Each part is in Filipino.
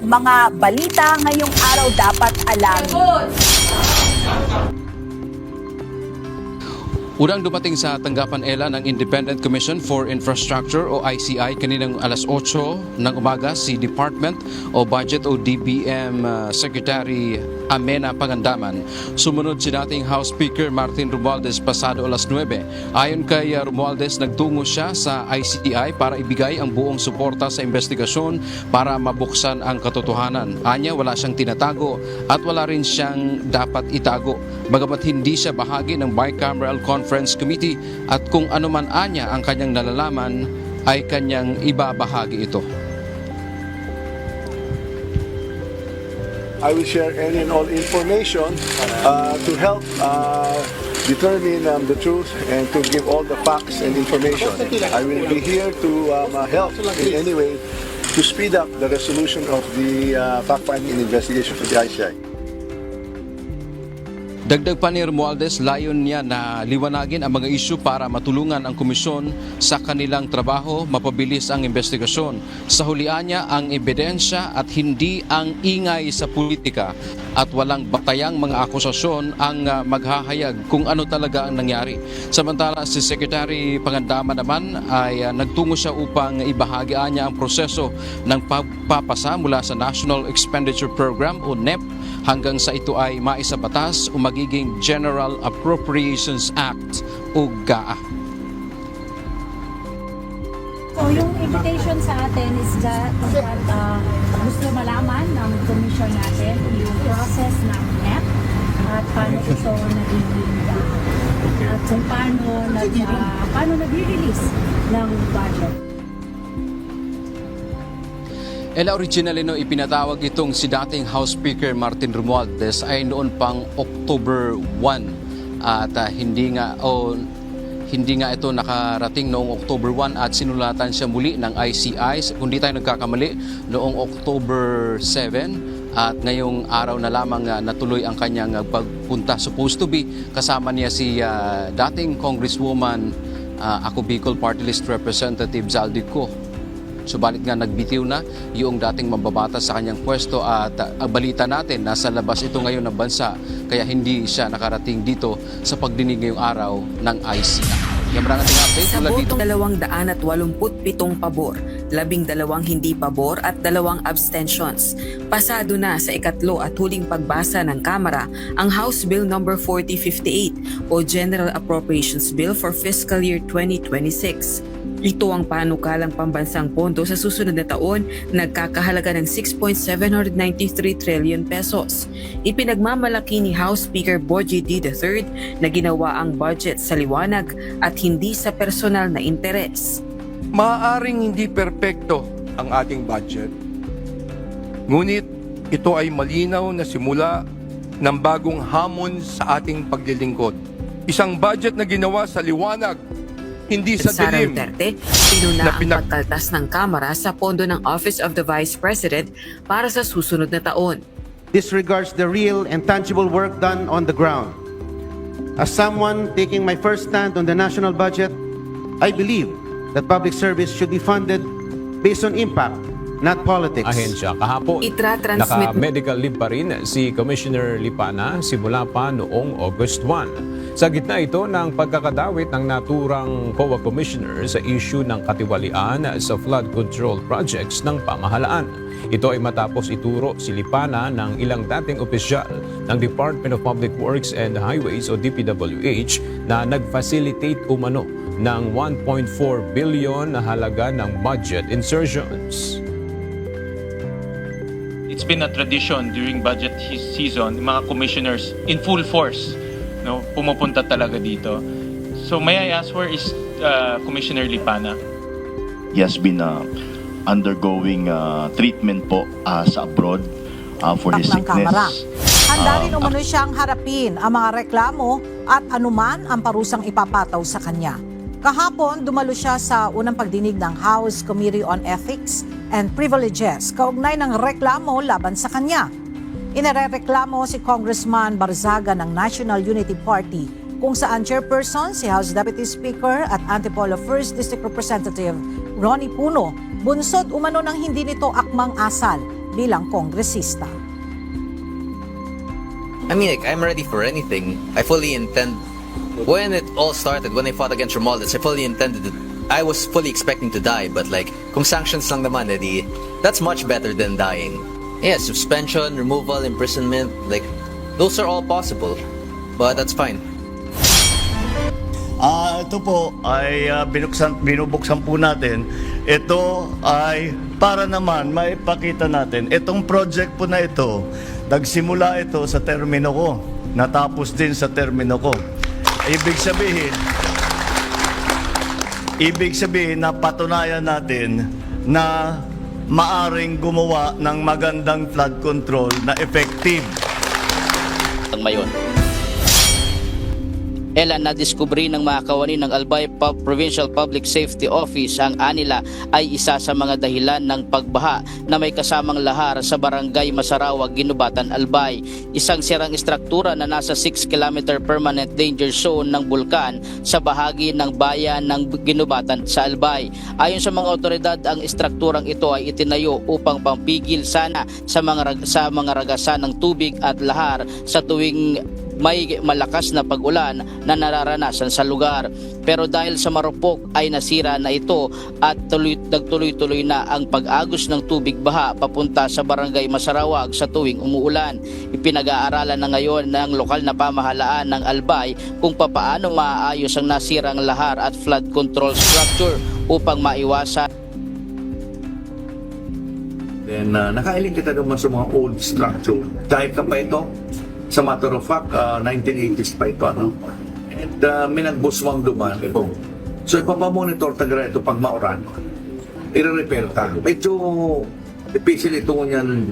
mga balita ngayong araw dapat alamin. Unang dumating sa tanggapan ELA ng Independent Commission for Infrastructure o ICI kaninang alas 8 ng umaga si Department o Budget o DBM uh, Secretary Amena Pangandaman. Sumunod si dating House Speaker Martin Romualdez pasado alas 9. Ayon kay uh, Romualdez, nagtungo siya sa ICI para ibigay ang buong suporta sa investigasyon para mabuksan ang katotohanan. Anya, wala siyang tinatago at wala rin siyang dapat itago. Bagamat hindi siya bahagi ng Bicameral Conference Committee at kung ano man anya ang kanyang nalalaman ay kanyang ibabahagi ito. I will share any and all information uh, to help uh, determine um, the truth and to give all the facts and information. I will be here to um, uh, help in any way to speed up the resolution of the uh, fact-finding and investigation for the ICI. Dagdag pa ni Romualdez, layon niya na liwanagin ang mga isyu para matulungan ang komisyon sa kanilang trabaho, mapabilis ang investigasyon. Sa hulian niya ang ebidensya at hindi ang ingay sa politika at walang batayang mga akusasyon ang ah, maghahayag kung ano talaga ang nangyari. Samantala si Secretary Pangandama naman ay ah, nagtungo siya upang ibahagian niya ang proseso ng pagpapasa mula sa National Expenditure Program o NEP hanggang sa ito ay maisabatas o magiging General Appropriations Act o GAA. So yung invitation sa atin is that, that uh, gusto malaman ng commission natin yung process ng NEP at paano ito nagiging uh, at kung paano nag uh, paano nagre-release ng budget. Ela originally no ipinatawag itong si dating House Speaker Martin Romualdez ay noon pang October 1 at ah, hindi nga o hindi nga ito nakarating noong October 1 at sinulatan siya muli ng ICI kung di tayo nagkakamali noong October 7 at ngayong araw na lamang ah, natuloy ang kanyang ah, pagpunta. Supposed to be kasama niya si ah, dating Congresswoman ah, ako Bicol Party List Representative Zaldico Subalit nga nagbitiw na yung dating mambabata sa kanyang pwesto at uh, balita natin nasa labas ito ngayon ng bansa kaya hindi siya nakarating dito sa pagdinig ngayong araw ng ICI. Yan ang ating update Sa mula dito. botong 287 pabor, 12 hindi pabor at dalawang abstentions. Pasado na sa ikatlo at huling pagbasa ng Kamara ang House Bill No. 4058 o General Appropriations Bill for Fiscal Year 2026. Ito ang panukalang pambansang pondo sa susunod na taon nagkakahalaga ng 6.793 trillion pesos. Ipinagmamalaki ni House Speaker Boji D. III na ginawa ang budget sa liwanag at hindi sa personal na interes. Maaaring hindi perpekto ang ating budget. Ngunit ito ay malinaw na simula ng bagong hamon sa ating paglilingkod. Isang budget na ginawa sa liwanag, hindi sa Sara dilim. Duterte, pinuna na ang pinag- pagkaltas ng Kamara sa pondo ng Office of the Vice President para sa susunod na taon. disregards the real and tangible work done on the ground. As someone taking my first stand on the national budget, I believe that public service should be funded based on impact, not politics. ahensya. Kahapon, naka-medical leave pa rin si Commissioner Lipana simula pa noong August 1. Sa gitna ito ng pagkakadawit ng naturang COA Commissioner sa issue ng katiwalian sa flood control projects ng pamahalaan. Ito ay matapos ituro si Lipana ng ilang dating opisyal ng Department of Public Works and Highways o DPWH na nag-facilitate umano ng 1.4 billion na halaga ng budget insertions. it's been a tradition during budget season, mga commissioners in full force, no, pumupunta talaga dito. So may I ask where is uh, Commissioner Lipana? He has been uh, undergoing uh, treatment po uh, sa abroad uh, for his ng Kamara. sickness. Handa Uh, rin umano siyang harapin ang mga reklamo at anuman ang parusang ipapataw sa kanya. Kahapon, dumalo siya sa unang pagdinig ng House Committee on Ethics and Privileges kaugnay ng reklamo laban sa kanya. Inarereklamo si Congressman Barzaga ng National Unity Party kung saan chairperson si House Deputy Speaker at Antipolo 1st District Representative Ronnie Puno bunsod umano ng hindi nito akmang asal bilang kongresista. I mean, like, I'm ready for anything. I fully intend. When it all started, when I fought against Romualdez, I fully intended it. I was fully expecting to die, but like, kung sanctions lang naman, edi, that's much better than dying. Yeah, suspension, removal, imprisonment, like, those are all possible. But that's fine. Ah, ito po ay ah, binuksan, binubuksan po natin. Ito ay para naman maipakita natin. Itong project po na ito, nagsimula ito sa termino ko. Natapos din sa termino ko. Ibig sabihin, ibig sabihin na patunayan natin na maaring gumawa ng magandang flood control na effective. mayon. Ela na diskubri ng mga kawani ng Albay Provincial Public Safety Office ang anila ay isa sa mga dahilan ng pagbaha na may kasamang lahar sa barangay Masarawag, Ginubatan, Albay. Isang sirang istruktura na nasa 6 km permanent danger zone ng bulkan sa bahagi ng bayan ng Ginubatan sa Albay. Ayon sa mga otoridad, ang istrukturang ito ay itinayo upang pampigil sana sa mga sa mga ragasan ng tubig at lahar sa tuwing may malakas na pag-ulan na nararanasan sa lugar. Pero dahil sa marupok ay nasira na ito at tuloy, nagtuloy-tuloy na ang pag-agos ng tubig baha papunta sa barangay Masarawag sa tuwing umuulan. Ipinag-aaralan na ngayon ng lokal na pamahalaan ng Albay kung papaano maaayos ang nasirang lahar at flood control structure upang maiwasan Then, uh, nakailing kita naman sa mga old structure. Dahil ka pa ito, sa matter of fact, uh, 1980s pa ito, ano? And uh, may nagbuswang duman. So, ipapamonitor taga ito pag mauran. I-repair ta. Medyo difícil ito niyan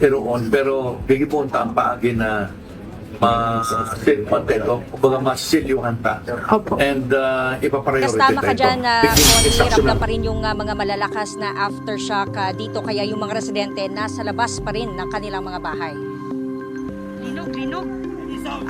pero on pero gigipunta ang paagi na ma statement ito kumbaga masilyuhan ta and uh, ipapriority Kas tama ka dyan na Connie, instruction hirap na pa rin yung ah, mga malalakas na aftershock ah, dito kaya yung mga residente nasa labas pa rin ng kanilang mga bahay. Linog, linog.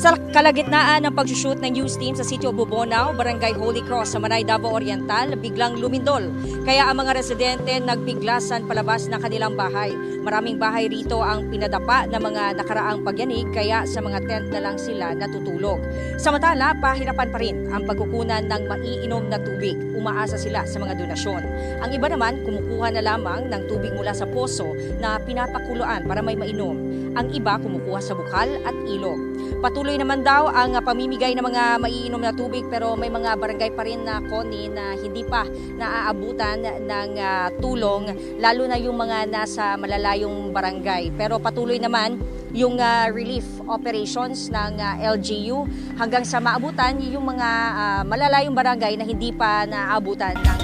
Sa kalagitnaan ng pagsushoot ng news team sa sitio Bubonao, Barangay Holy Cross sa Manay, Davao Oriental, biglang lumindol. Kaya ang mga residente nagbiglasan palabas ng kanilang bahay. Maraming bahay rito ang pinadapa ng mga nakaraang pagyanig kaya sa mga tent na lang sila natutulog. Samantala, pahirapan pa rin ang pagkukunan ng maiinom na tubig. Umaasa sila sa mga donasyon. Ang iba naman, kumukuha na lamang ng tubig mula sa poso na pinapakuluan para may mainom. Ang iba kumukuha sa bukal at ilog. Patuloy naman daw ang pamimigay ng mga maiinom na tubig pero may mga barangay pa rin na koni na hindi pa naaabutan ng ah, tulong lalo na yung mga nasa malalayong barangay. Pero patuloy naman yung ah, relief operations ng ah, LGU hanggang sa maabutan yung mga ah, malalayong barangay na hindi pa naaabutan ng.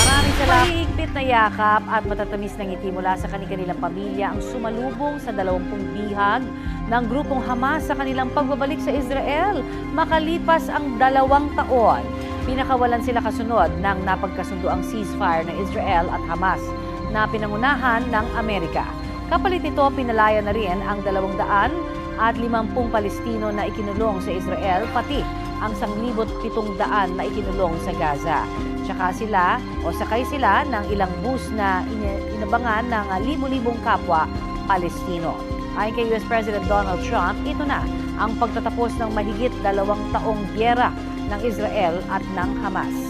Maraming salamat. Mahigpit na yakap at matatamis na ngiti mula sa kanilang pamilya ang sumalubong sa dalawampung bihag ng grupong Hamas sa kanilang pagbabalik sa Israel makalipas ang dalawang taon. Pinakawalan sila kasunod ng napagkasundoang ceasefire ng Israel at Hamas na pinangunahan ng Amerika. Kapalit nito, pinalaya na rin ang dalawang daan at limampung Palestino na ikinulong sa Israel, pati ang sanglibot pitong daan na ikinulong sa Gaza. Tsaka sila o sakay sila ng ilang bus na ina- inabangan ng libo-libong kapwa Palestino. Ayon kay US President Donald Trump, ito na ang pagtatapos ng mahigit dalawang taong gyera ng Israel at ng Hamas.